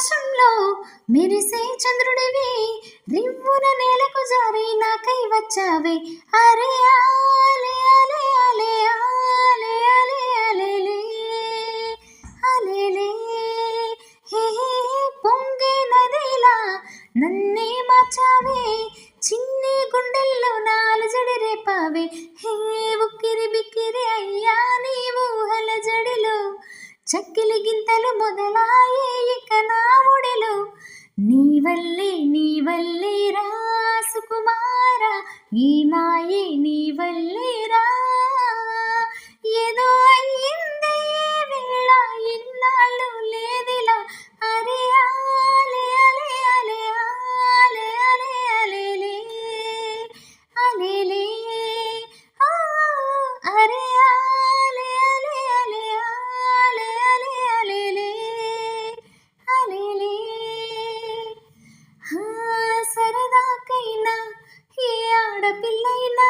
ఆకాశంలో మెరిసే చంద్రుడివి. రివ్వున నేలకు జారి నాకై వచ్చావే. అరే ఆలే అలే అలే ఆలే అలే అలే అలే హే హే పొంగే నదిలా నన్నే మార్చావే. చిన్ని గుండెల్లో నాలుజడి రేపావే. చక్కిలి గింతలు మొదలాయే ఇక నా ఒడిలో. నీ వల్లే నీ వల్లే రా సుకుమార. ఈ మాయే నీ వల్లే రా. ఏదో అయ్యే ఆడపిల్లైనా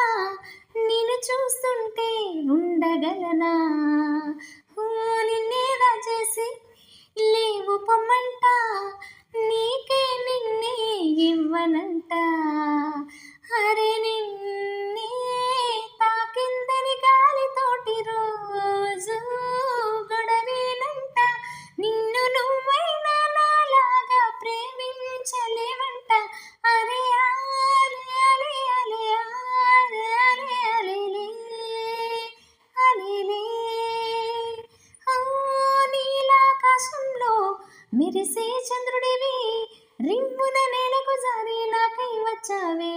నేను చూస్తుంటే ఉండగలనా? మెరిసే చంద్రుడివి రింగున నేలకు జారి నాకై వచ్చావే.